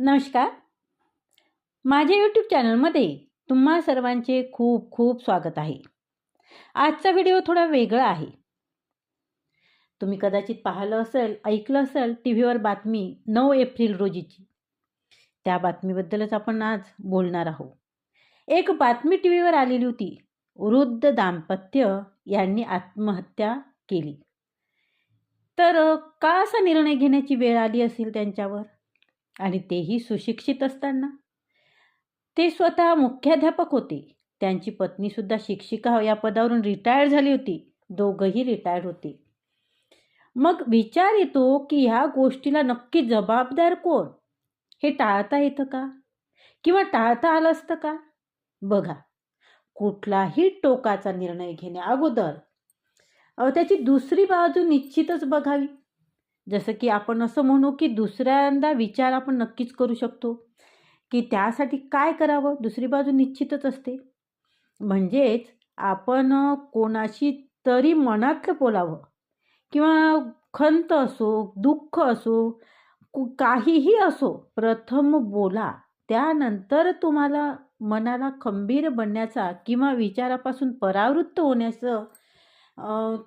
नमस्कार. माझ्या यूट्यूब चॅनलमध्ये तुम्हा सर्वांचे खूप खूप स्वागत आहे. आजचा व्हिडिओ थोडा वेगळा आहे. तुम्ही कदाचित पाहिलं असेल ऐकलं असेल टी व्हीवर बातमी नऊ एप्रिल रोजीची. त्या बातमीबद्दलच आपण आज बोलणार आहोत. एक बातमी टी व्हीवर आलेली होती. वृद्ध दाम्पत्य यांनी आत्महत्या केली. तर का असा निर्णय घेण्याची वेळ आली असेल त्यांच्यावर? आणि तेही सुशिक्षित असताना. ते स्वतः मुख्याध्यापक होते. त्यांची पत्नीसुद्धा शिक्षिका या पदावरून रिटायर्ड झाली होती. दोघंही रिटायर्ड होते. मग विचार येतो की ह्या गोष्टीला नक्की जबाबदार कोण? हे टाळता येतं का? किंवा टाळता आलं असतं का? बघा कुठलाही टोकाचा निर्णय घेण्या अगोदर त्याची दुसरी बाजू निश्चितच बघावी. जसं की आपण असं म्हणू की दुसऱ्यांदा विचार आपण नक्कीच करू शकतो की त्यासाठी काय करावं? दुसरी बाजू निश्चितच असते. म्हणजेच आपण कोणाशी तरी मनातलं बोलावं किंवा खंत असो दुःख असो कु- काहीही असो प्रथम बोला. त्यानंतर तुम्हाला मनाला खंबीर बनण्याचा किंवा विचारापासून परावृत्त होण्याचं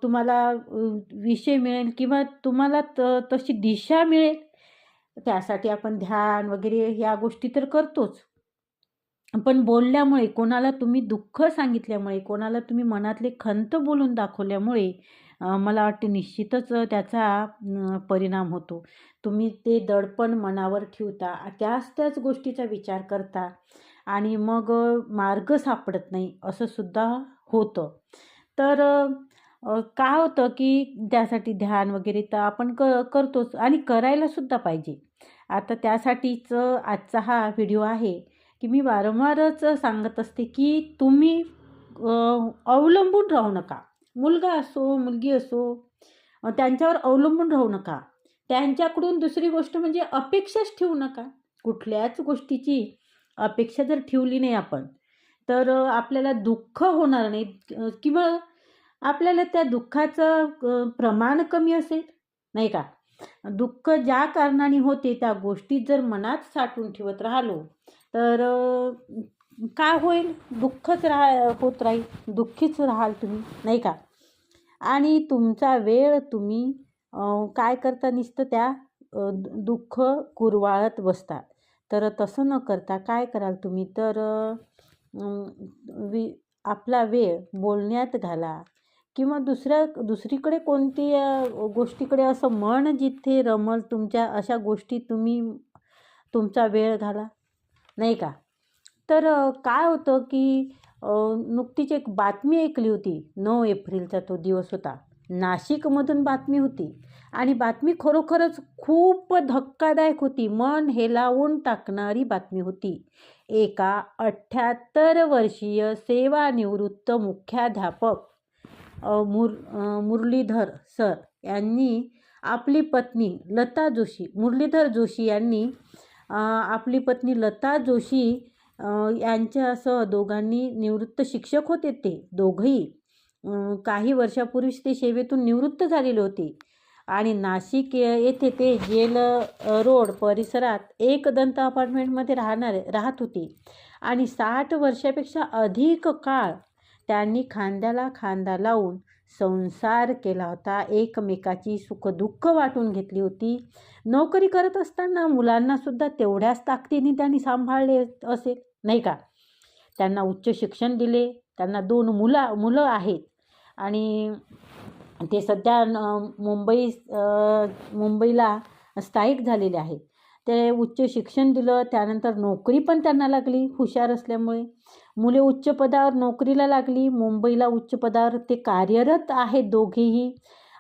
तुम्हाला विषय मिळेल किंवा तुम्हाला त तशी दिशा मिळेल. त्यासाठी आपण ध्यान वगैरे ह्या गोष्टी तर करतोच. पण बोलल्यामुळे कोणाला तुम्ही दुःख सांगितल्यामुळे कोणाला तुम्ही मनातले खंत बोलून दाखवल्यामुळे मला वाटते निश्चितच त्याचा परिणाम होतो. तुम्ही ते दडपण मनावर ठेवता त्याच त्याच गोष्टीचा विचार करता आणि मग मार्ग सापडत नाही असं सुद्धा होतं. तर का काय होतं की त्यासाठी ध्यान वगैरे तर आपण क करतोच आणि करायला सुद्धा पाहिजे. आता त्यासाठीच आजचा हा व्हिडिओ आहे की मी वारंवारच सांगत असते की तुम्ही अवलंबून राहू नका. मुलगा असो मुलगी असो त्यांच्यावर अवलंबून राहू नका. त्यांच्याकडून दुसरी गोष्ट म्हणजे अपेक्षाच ठेवू नका. कुठल्याच गोष्टीची अपेक्षा जर ठेवली नाही आपण तर आपल्याला दुःख होणार नाही. किंवा आपल्याला त्या दुःखाचं प्रमाण कमी असेल नाही का? दुःख ज्या कारणाने होते त्या गोष्टी जर मनात साठवून ठेवत राहिलो तर काय होईल? दुःखच राहा होत राहील दुःखीच राहाल तुम्ही नाही का? आणि तुमचा वेळ तुम्ही काय करता निसतं त्या दुःख कुरवाळत बसता. तर तसं न करता काय कराल तुम्ही? तर वि आपला वेळ बोलण्यात घाला. किंवा दुसऱ्या दुसरीकडे कोणती गोष्टीकडे असं मन जिथे रमल तुमच्या अशा गोष्टी तुम्ही तुमचा वेळ घाला. नाही का? तर काय होतं की नुकतीच एक बातमी ऐकली होती. नऊ एप्रिलचा तो दिवस होता. नाशिकमधून बातमी होती. आणि बातमी खरोखरच खूप धक्कादायक होती. मन हेलावून टाकणारी बातमी होती. एका अठ्ठ्याहत्तर वर्षीय सेवानिवृत्त मुख्याध्यापक मुर मुरलीधर सर यांनी आपली पत्नी लता जोशी मुरलीधर जोशी यांनी आपली पत्नी लता जोशी यांच्यासह दोघांनी निवृत्त शिक्षक होते ते दोघंही. काही वर्षापूर्वीच ते सेवेतून निवृत्त झालेले होते. आणि नाशिक येथे ते जेल रोड परिसरात एक दंत अपार्टमेंटमध्ये राहणारे राहत होते. आणि साठ वर्षापेक्षा अधिक काळ त्यांनी खांद्याला खांदा लावून संसार केला होता. एकमेकाची सुखदुःख वाटून घेतली होती. नोकरी करत असताना मुलांनासुद्धा तेवढ्याच ताकदीने त्यांनी सांभाळले असेल नाही का? त्यांना उच्च शिक्षण दिले. त्यांना दोन मुला मुलं आहेत. आणि ते सध्या न- मुंबई मुंबईला स्थायिक झालेले आहेत. ते उच्च शिक्षण दिलं त्यानंतर नोकरी पण त्यांना लागली हुशार असल्यामुळे. मुले उच्च पदावर नोकरीला लागली. मुंबईला उच्च पदावर ते कार्यरत आहेत दोघेही.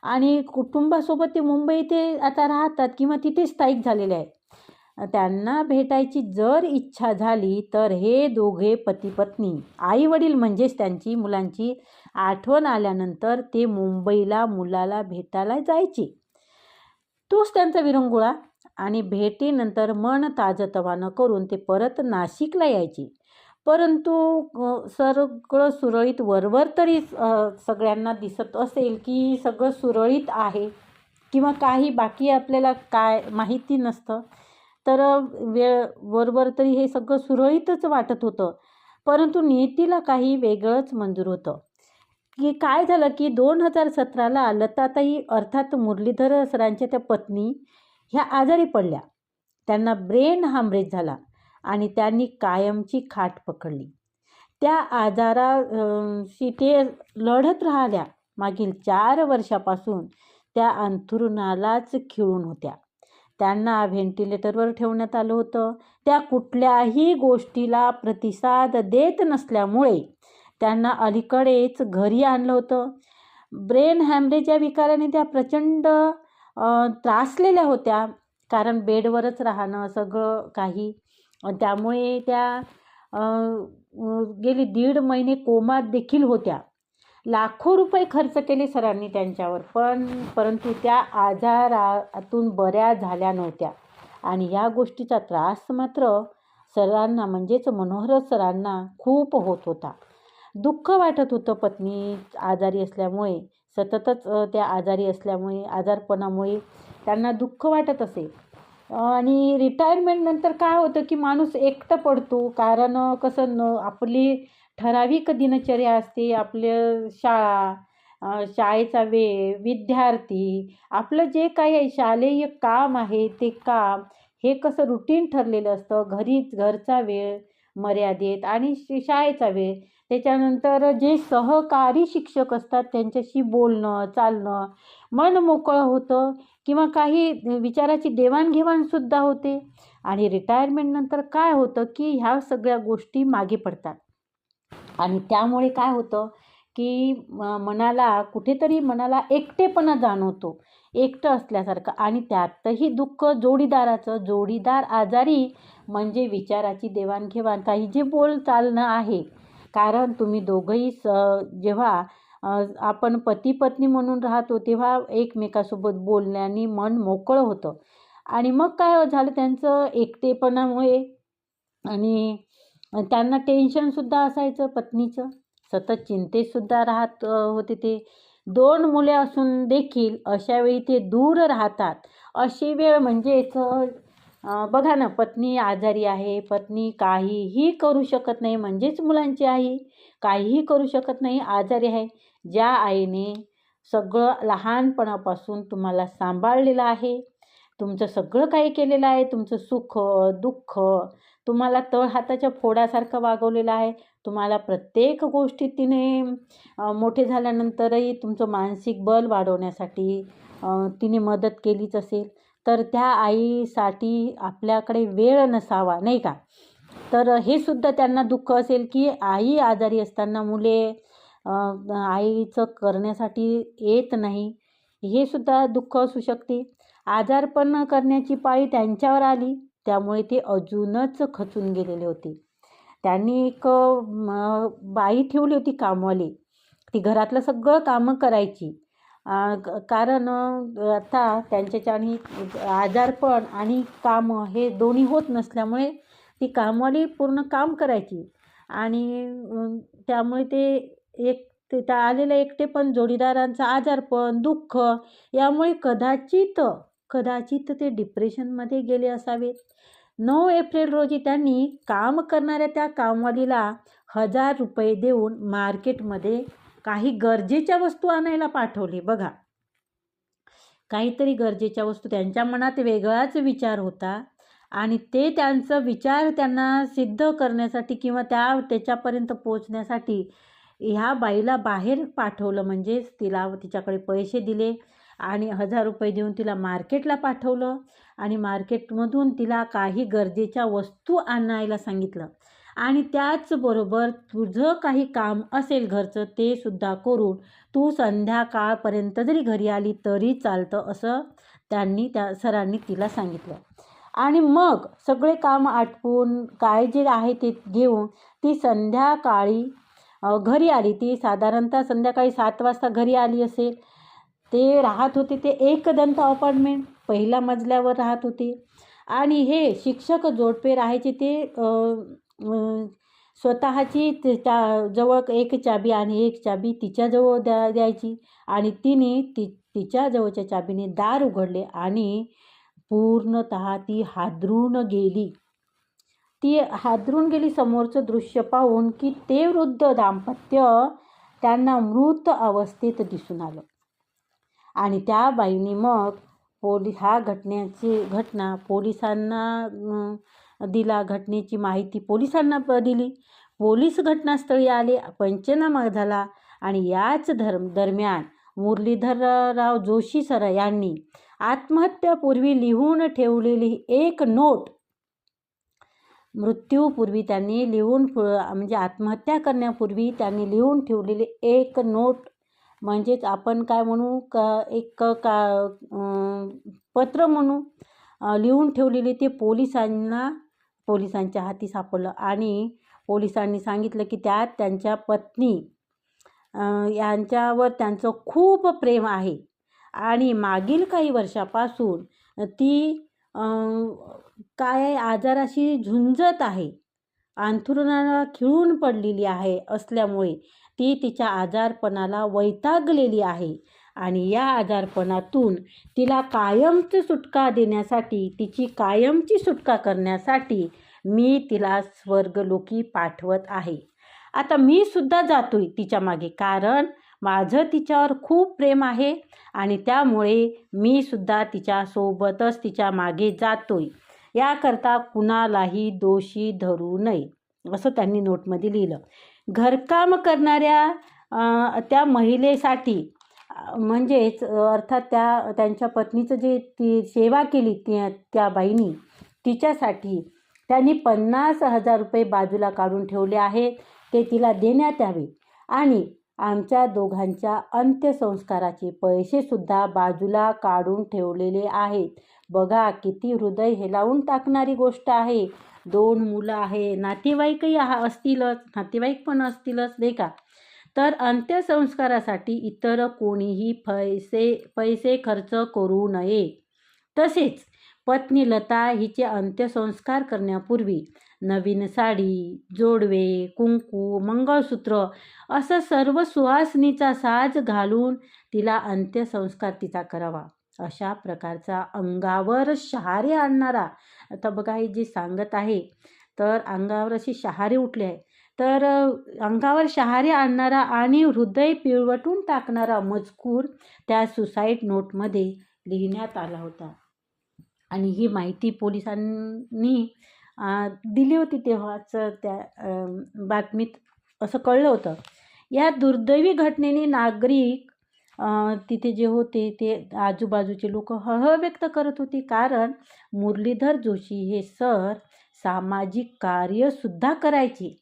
आणि कुटुंबासोबत ते मुंबई ते आता राहतात किंवा तिथे स्थायिक झालेले आहेत. त्यांना भेटायची जर इच्छा झाली तर हे दोघे पती पत्नी आई वडील म्हणजेच त्यांची मुलांची आठवण आल्यानंतर ते मुंबईला मुलाला भेटायला जायचे. तोच त्यांचा विरंगुळा. आणि भेटीनंतर मन ताजतवानं करून ते परत नाशिकला यायचे. परंतु सगळं सुरळीत वरवर तरी सगळ्यांना दिसत असेल की सगळं सुरळीत आहे किंवा काही बाकी आपल्याला काय माहिती नसतं तर वेळ वरवर तरी हे सगळं सुरळीतच वाटत होतं. परंतु नियतीला काही वेगळंच मंजूर होतं. की काय झालं की दोन हजार सतराला लताताई अर्थात मुरलीधर सरांच्या त्या पत्नी ह्या आजारी पडल्या. त्यांना ब्रेन हामरेज झाला. आणि त्यांनी कायमची खाट पकडली. त्या आजाराशी ते लढत राहिल्या. मागील चार वर्षापासून त्या अंथरुणालाच खिळून होत्या. त्यांना व्हेंटिलेटरवर ठेवण्यात आलं होतं. त्या कुठल्याही गोष्टीला प्रतिसाद देत नसल्यामुळे त्यांना अलीकडेच घरी आणलं होतं. ब्रेन हॅमरेज या विकाराने त्या प्रचंड त्रासलेल्या होत्या. कारण बेडवरच राहणं सगळं काही त्यामुळे त्या गेली दीड महिने कोमात देखील होत्या. लाखो रुपये खर्च केले सरांनी त्यांच्यावर पण परंतु त्या आजारातून बऱ्या झाल्या नव्हत्या. आणि या गोष्टीचा त्रास मात्र सरांना म्हणजेच मनोहर सरांना खूप होत होता. दुःख वाटत होतं पत्नी आजारी असल्यामुळे सततच त्या आजारी असल्यामुळे आजारपणामुळे त्यांना दुःख वाटत असे. आणि रिटायरमेंटनंतर काय होतं की माणूस एकटं पडतो. कारण कसं न आपली ठराविक दिनचर्या असते. आपलं शाळा शाळेचा वेळ विद्यार्थी आपलं जे काही आहे शालेय काम आहे ते काम हे कसं रुटीन ठरलेलं असतं. घरीच घरचा वेळ मर्यादित आणि शाळेचा वेळ. त्याच्यानंतर जे सहकारी शिक्षक असतात त्यांच्याशी बोलणं चालणं मन मोकळं होतं. किंवा काही विचाराची देवाणघेवाणसुद्धा होते. आणि रिटायरमेंटनंतर काय होतं की ह्या सगळ्या गोष्टी मागे पडतात. आणि त्यामुळे काय होतं की मनाला कुठेतरी मनाला एकटेपणा जाणवतो. एकटं असल्यासारखं आणि त्यातही दुःख जोडीदाराचं जोडीदार आजारी म्हणजे विचाराची देवाणघेवाण काही जे बोल चालणं आहे. कारण तुम्ही दोघंही स जेव्हा आपण पती पत्नी म्हणून राहतो तेव्हा एकमेकासोबत बोलण्याने मन मोकळं होतं. आणि मग काय झालं त्यांचं एकटेपणामुळे आणि त्यांना टेन्शनसुद्धा असायचं पत्नीचं. सतत चिंतेतसुद्धा राहत होते ते. दोन मुले असून देखील अशावेळी ते दूर राहतात. अशी वेळ म्हणजेच बघा ना पत्नी आजारी आहे पत्नी काहीही करू शकत नाही म्हणजेच मुलांची आई काहीही करू शकत नाही आजारी आहे. ज्या आईने सगळं लहानपणापासून तुम्हाला सांभाळलेलं आहे तुमचं सगळं काही केलेलं आहे तुमचं सुख दुःख तुम्हाला तळ हाताच्या फोडासारखं वागवलेलं आहे तुम्हाला प्रत्येक गोष्टीत तिने मोठे झाल्यानंतरही तुमचं मानसिक बल वाढवण्यासाठी तिने मदत केलीच असेल तर त्या आईसाठी आपल्याकडे वेळ नसावा नाही का? तर हे सुद्धा त्यांना दुःख असेल की आई आजारी असताना मुले आईचं करण्यासाठी येत नाही. हे सुद्धा दुःख असू शकते. आजारपण करण्याची पाळी त्यांच्यावर आली त्यामुळे ते अजूनच खचून गेलेले होते. त्यांनी एक बाई ठेवली होती कामवाली. ती घरातलं सगळं कामं करायची. कारण आता त्यांच्याच्यानी आजारपण आणि कामं हे दोन्ही होत नसल्यामुळे ती कामवाली पूर्ण काम करायची. आणि त्यामुळे ते एक ते त्या आलेलं एकटेपण जोडीदारांचं आजारपण दुःख यामुळे कदाचित कदाचित ते डिप्रेशनमध्ये गेले असावेत नऊ एप्रिल रोजी त्यांनी काम करणाऱ्या त्या कामवालीला हजार रुपये देऊन मार्केटमध्ये काही गरजेच्या वस्तू आणायला पाठवले. बघा काहीतरी गरजेच्या वस्तू त्यांच्या मनात वेगळाच विचार होता आणि ते त्यांचं विचार त्यांना सिद्ध करण्यासाठी किंवा त्या त्याच्यापर्यंत पोचण्यासाठी ह्या बाईला बाहेर पाठवलं म्हणजेच तिला तिच्याकडे पैसे दिले आणि हजार रुपये देऊन तिला मार्केटला पाठवलं आणि मार्केटमधून तिला काही गरजेच्या वस्तू आणायला सांगितलं. आणि त्याचबरोबर तुझं काही काम असेल घरचं ते सुद्धा करून तू संध्याकाळपर्यंत जरी घरी आली तरी चालतं असं त्यांनी त्या सरांनी तिला सांगितलं. आणि मग सगळे काम आटपून काय जे आहे ते घेऊन ती संध्याकाळी घरी आली. ती साधारणतः संध्याकाळी सात वाजता घरी आली असेल. ते राहत होते ते एक दंत अपार्टमेंट. पहिल्या मजल्यावर राहत होते. आणि हे शिक्षक जोडपे राहायचे ते स्वतःची त्या जवळ एक चाबी आणि एक चाबी तिच्याजवळ द्या द्यायची. आणि तिने ती तिच्याजवळच्या चाबीने दार उघडले आणि पूर्णत ती हादरून गेली. ती हादरून गेली समोरचं दृश्य पाहून की ते वृद्ध दाम्पत्य त्यांना मृत अवस्थेत दिसून आलं. आणि त्या बाईने मग पोलीस ह्या घटनेची घटना पोलिसांना दिला घटनेची माहिती पोलिसांना प- दिली. पोलीस घटनास्थळी आले पंचनामा झाला आणि याच धर्म दरम्यान मुरलीधरराव जोशी सर यांनी आत्महत्यापूर्वी लिहून ठेवलेली एक नोट मृत्यूपूर्वी त्यांनी लिहून म्हणजे आत्महत्या करण्यापूर्वी त्यांनी लिहून ठेवलेली एक नोट म्हणजेच आपण काय म्हणू का एक का पत्र म्हणू लिहून ठेवलेले ते पोलिसांना पोलिसांच्या हाती सापडलं. आणि पोलिसांनी सांगितलं की त्यात त्यांच्या पत्नी यांच्यावर त्यांचं खूप प्रेम आहे. आणि मागील काही वर्षापासून ती काय आजाराशी झुंजत आहे? अंथरुणाला खिळून पडलेली आहे असल्यामुळे ती तिच्या आजारपणाला वैतागलेली आहे आणि या आजारपणातून तिला कायमची सुटका देण्यासाठी तिची कायमची सुटका करण्यासाठी मी तिला स्वर्गलोकी पाठवत आहे. आता मी सुद्धा जातोय तिच्यामागे कारण माझं तिच्यावर खूप प्रेम आहे आणि त्यामुळे मी सुद्धा तिच्यासोबतच तिच्यामागे जातोय. याकरता कुणालाही दोषी धरू नये असं त्यांनी नोटमध्ये लिहिलं. घरकाम करणाऱ्या त्या महिलेसाठी म्हणजेच अर्थात त्या त्यांच्या पत्नीचं जे ती सेवा केली त्या त्या बाईनी तिच्यासाठी त्यांनी पन्नास हजार रुपये बाजूला काढून ठेवले आहेत ते तिला देण्यात यावे. आणि आमच्या दोघांच्या अंत्यसंस्काराचे पैसेसुद्धा बाजूला काढून ठेवलेले आहेत. बघा किती हृदय हेलावून टाकणारी गोष्ट आहे. दोन मुलं आहे नातेवाईकही हा असतीलच नातेवाईक पण असतीलच नाही का? तर अंत्यसंस्कारासाठी इतर कोणीही पैसे पैसे खर्च करू नये. तसेच पत्नी लता हिचे अंत्यसंस्कार करण्यापूर्वी नवीन साडी जोडवे कुंकू मंगळसूत्र असं सर्व सुहासनीचा साज घालून तिला अंत्यसंस्कार तिचा करावा. अशा प्रकारचा अंगावर शहारे आणणारा. आता बघा जी सांगत आहे तर अंगावर अशी शहारे उठले आहे. तर अंगावर शहारे आणणारा आणि हृदय पिळवटून टाकणारा मजकूर त्या सुसाईड नोटमध्ये लिहिण्यात आला होता. आणि ही माहिती पोलिसांनी दिली होती तेव्हाच त्या बातमीत असं कळलं होतं. या दुर्दैवी घटनेने नागरिक तिथे जे होते ते आजूबाजूचे लोक हळहळ व्यक्त करत होते. कारण मुरलीधर जोशी हे सर सामाजिक कार्यसुद्धा करायचे.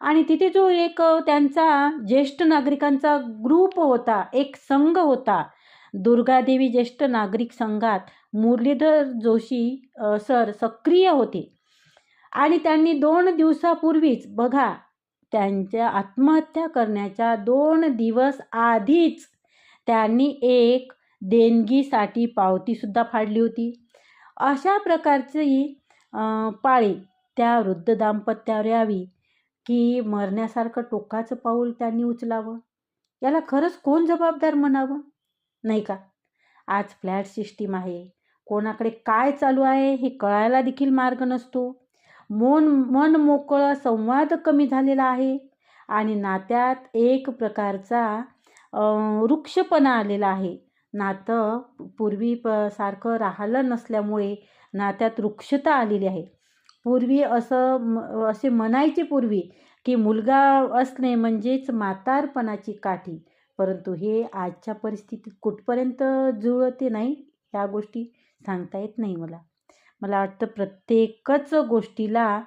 आणि तिथे जो एक त्यांचा ज्येष्ठ नागरिकांचा ग्रुप होता एक संघ होता दुर्गादेवी ज्येष्ठ नागरिक संघात मुरलीधर जोशी सर सक्रिय होते. आणि त्यांनी दोन दिवसापूर्वीच बघा त्यांच्या आत्महत्या करण्याच्या दोन दिवस आधीच त्यांनी एक देणगीसाठी पावतीसुद्धा फाडली होती. अशा प्रकारची पाळी त्या वृद्ध दाम्पत्यावर यावी की मरण्यासारखं टोकाचं पाऊल त्यांनी उचलावं? याला खरंच कोण जबाबदार म्हणावं? नाही का? आज फ्लॅट सिस्टीम आहे. कोणाकडे काय चालू आहे हे कळायला देखील मार्ग नसतो. मन मन मोकळं संवाद कमी झालेला आहे. आणि नात्यात एक प्रकारचा वृक्षपणा आलेला आहे. नातं पूर्वी प सारखं राहिलं नसल्यामुळे नात्यात वृक्षता आलेली आहे. पूर्वी असं असे म्हणायचे पूर्वी की मुलगा असणे म्हणजेच म्हातारपणाची काठी. परंतु हे आजच्या परिस्थितीत कुठपर्यंत जुळते नाही ह्या गोष्टी सांगता येत नाही मला. मला वाटतं प्रत्येकच गोष्टीला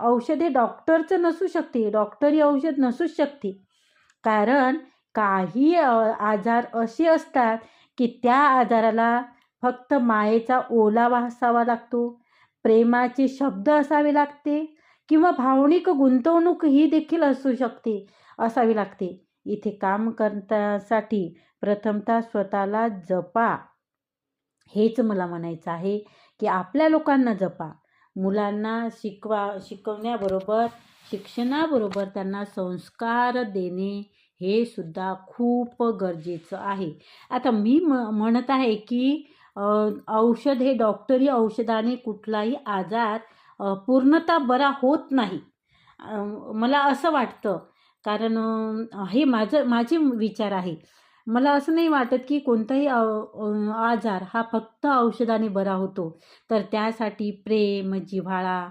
औषधे डॉक्टरचं नसू शकते. डॉक्टरी औषध नसूच शकते. कारण काही आजार असे असतात की त्या आजाराला फक्त मायेचा ओलावा असावा लागतो. प्रेमाचे शब्द असावे लागते किंवा भावनिक गुंतवणूक ही देखील असू शकते असावी लागते. इथे काम करण्यासाठी प्रथमतः स्वतःला जपा. हेच मला म्हणायचं आहे की आपल्या लोकांना जपा. मुलांना शिकवा शिकवण्याबरोबर शिक्षणाबरोबर त्यांना संस्कार देणे हे सुद्धा खूप गरजेचं आहे. आता मी म म्हणत आहे की औषध हे डॉक्टरी औषधाने कुठलाही आजार पूर्णतः बरा होत नाही. मला असं वाटतं कारण हे माझं माझे विचार आहे. मला असं नाही वाटत की कोणताही आजार हा फक्त औषधाने बरा होतो. तर त्यासाठी प्रेम जिव्हाळा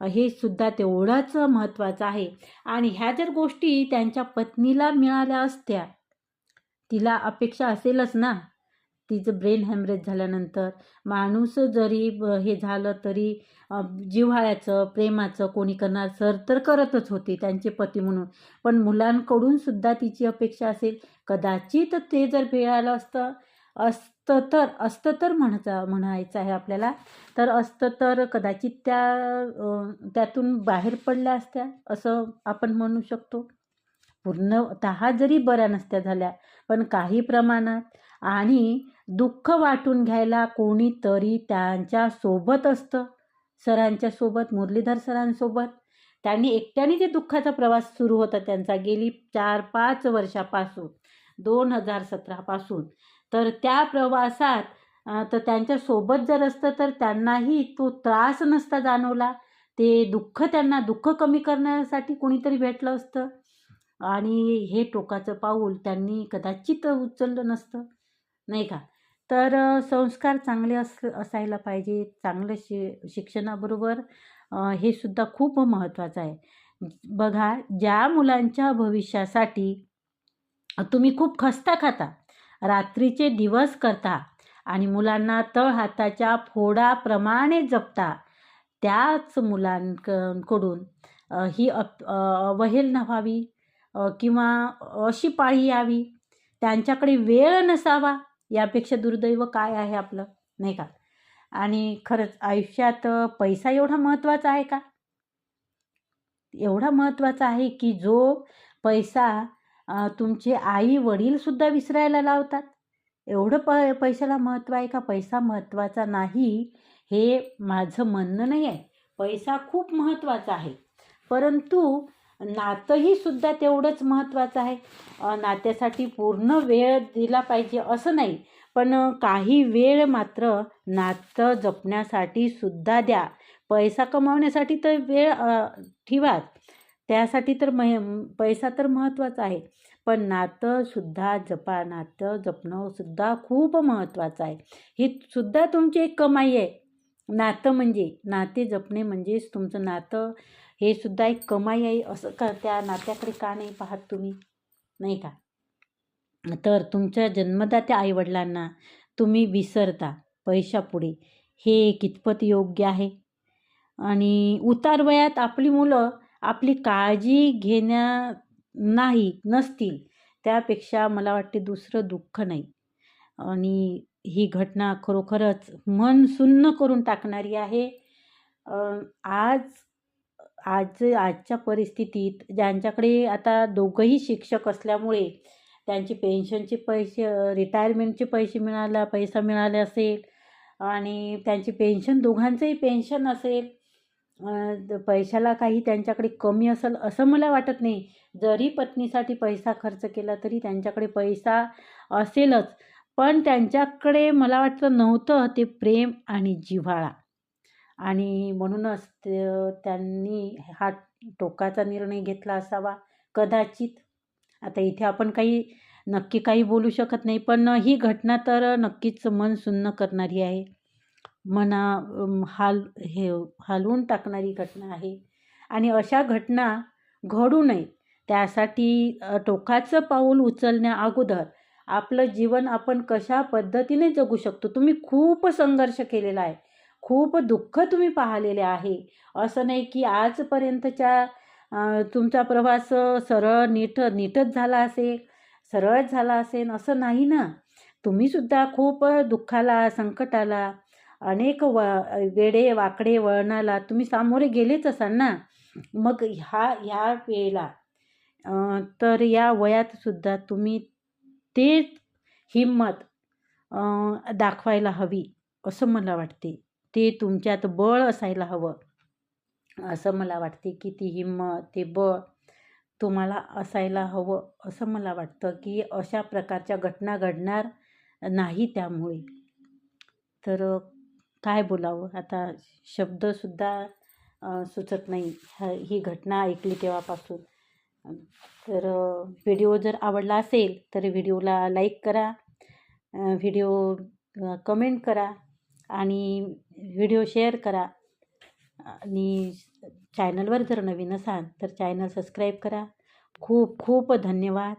हे सुद्धा तेवढंच महत्त्वाचं आहे. आणि ह्या जर गोष्टी त्यांच्या पत्नीला मिळाल्या असत्या तिला अपेक्षा असेलच ना? तिचं ब्रेन हॅमरेज झाल्यानंतर माणूस जरी हे झालं तरी जिव्हाळ्याचं प्रेमाचं कोणी करणार सर तर करतच होते त्यांचे पती म्हणून. पण मुलांकडून सुद्धा तिची अपेक्षा असेल. कदाचित ते जर मिळालं असतं असतं तर असतं तर म्हणायचं म्हणायचं आहे आपल्याला. तर असतं तर कदाचित त्या त्यातून बाहेर पडल्या असत्या असं आपण म्हणू शकतो. पूर्णतः जरी बऱ्या नसत्या झाल्या पण काही प्रमाणात आणि दुःख वाटून घ्यायला कोणीतरी त्यांच्यासोबत असतं. सरांच्या सोबत मुरलीधर सरांसोबत. त्यांनी एकट्याने जे दुःखाचा प्रवास सुरू होता त्यांचा गेली चार पाच वर्षापासून दोन हजार सतरापासून तर त्या प्रवासात तर त्यांच्यासोबत जर असतं तर त्यांनाही तो त्रास नसता जाणवला. ते दुःख त्यांना दुःख कमी करण्यासाठी कोणीतरी भेटलं असतं. आणि हे टोकाचं पाऊल त्यांनी कदाचित उचललं नसतं. नाही का? तर संस्कार चांगले अस असायला पाहिजे. चांगलं शि शिक्षणाबरोबर हे सुद्धा खूप महत्त्वाचं आहे. बघा ज्या मुलांच्या भविष्यासाठी तुम्ही खूप खस्ता खाता. रात्रीचे दिवस करता आणि मुलांना तळहाताच्या फोडाप्रमाणे जपता. त्याच मुलांकडून ही अप अवहेलना व्हावी किंवा अशी पाळी यावी. त्यांच्याकडे वेळ नसावा यापेक्षा दुर्दैव काय आहे आपलं? नाही का? आणि खरंच आयुष्यात पैसा एवढा महत्त्वाचा आहे का? एवढा महत्त्वाचा आहे की जो पैसा तुमचे आई वडीलसुद्धा विसरायला लावतात. एवढं प पैशाला महत्त्व आहे का? पैसा महत्त्वाचा नाही हे माझं म्हणणं नाही आहे. पैसा खूप महत्त्वाचा आहे. परंतु नातंही सुद्धा तेवढंच महत्त्वाचं आहे. नात्यासाठी पूर्ण वेळ दिला पाहिजे असं नाही. पण काही वेळ मात्र नातं जपण्यासाठी सुद्धा द्या. पैसा कमावण्यासाठी तर वेळ अ, ठेवाच त्यासाठी तर मह पैसा तर महत्त्वाचा आहे. पण नातंसुद्धा जपा नातं जपणंसुद्धा खूप महत्त्वाचं आहे. ही सुद्धा तुमची एक कमाई आहे. नातं म्हणजे नाते जपणे म्हणजेच तुमचं नातं हे सुद्धा एक कमाई आहे. असं का त्या नात्याकडे का नाही पाहत तुम्ही? नाही का? तर तुमच्या जन्मदात्या आईवडिलांना तुम्ही विसरता पैशापुढे. हे कितपत योग्य आहे? आणि उतार वयात आपली मुलं आपली काळजी घेण्या नाही नसतील त्यापेक्षा मला वाटते दुसरं दुःख नाही. आणि ही घटना खरोखरच मन सुन्न करून टाकणारी आहे. आज आज आजच्या परिस्थितीत ज्यांच्याकडे आता दोघंही शिक्षक असल्यामुळे त्यांचे पेन्शनचे पैसे रिटायरमेंटचे पैसे मिळाला पैसा मिळाले असेल आणि त्यांची पेन्शन दोघांचंही पेन्शन असेल पैशाला काही त्यांच्याकडे कमी असेल असं मला वाटत नाही. जरी पत्नीसाठी पैसा खर्च केला तरी त्यांच्याकडे पैसा असेलच. पण त्यांच्याकडे मला वाटतं नव्हतं ते प्रेम आणि जिव्हाळा. आणि म्हणूनच त्यांनी हा टोकाचा निर्णय घेतला असावा. कदाचित आता इथे आपण काही नक्की काही बोलू शकत नाही. पण ही घटना तर नक्कीच मन सुन्न करणारी आहे. मना हाल हे हलवून टाकणारी घटना आहे. आणि अशा घटना घडू नये. त्यासाठी टोकाचं पाऊल उचलण्या अगोदर आपलं जीवन आपण कशा पद्धतीने जगू शकतो? तुम्ही खूप संघर्ष केलेला आहे. खूप दुःख तुम्ही पाहिलेले आहे. असं नाही की आजपर्यंतच्या तुमचा प्रवास सरळ नीट नीटच झाला असेल सरळच झाला असेल असं नाही ना. तुम्हीसुद्धा खूप दुःखाला संकटाला अनेक व वेडे वाकडे वळणाला तुम्ही सामोरे गेलेच असाल ना? मग ह्या ह्या वेळेला तर या वयात सुद्धा तुम्ही ते हिंमत दाखवायला हवी असं मला वाटते. ते तुमच्यात बळ असायला हवं. असं मला वाटते की ती हिंमत ते बळ तुम्हाला असायला हवं असं मला वाटतं की अशा प्रकारच्या घटना घडणार नाही त्यामुळे. तर काय बोलावं? आता शब्दसुद्धा सुचत नाही. ह ही घटना ऐकली तेव्हापासून तर व्हिडिओ जर आवडला असेल तर व्हिडिओला लाईक करा. व्हिडिओ कमेंट करा आणि व्हिडिओ शेअर करा. आणि चॅनलवर जर नवीन असाल तर चॅनल सबस्क्राईब करा. खूप खूप धन्यवाद.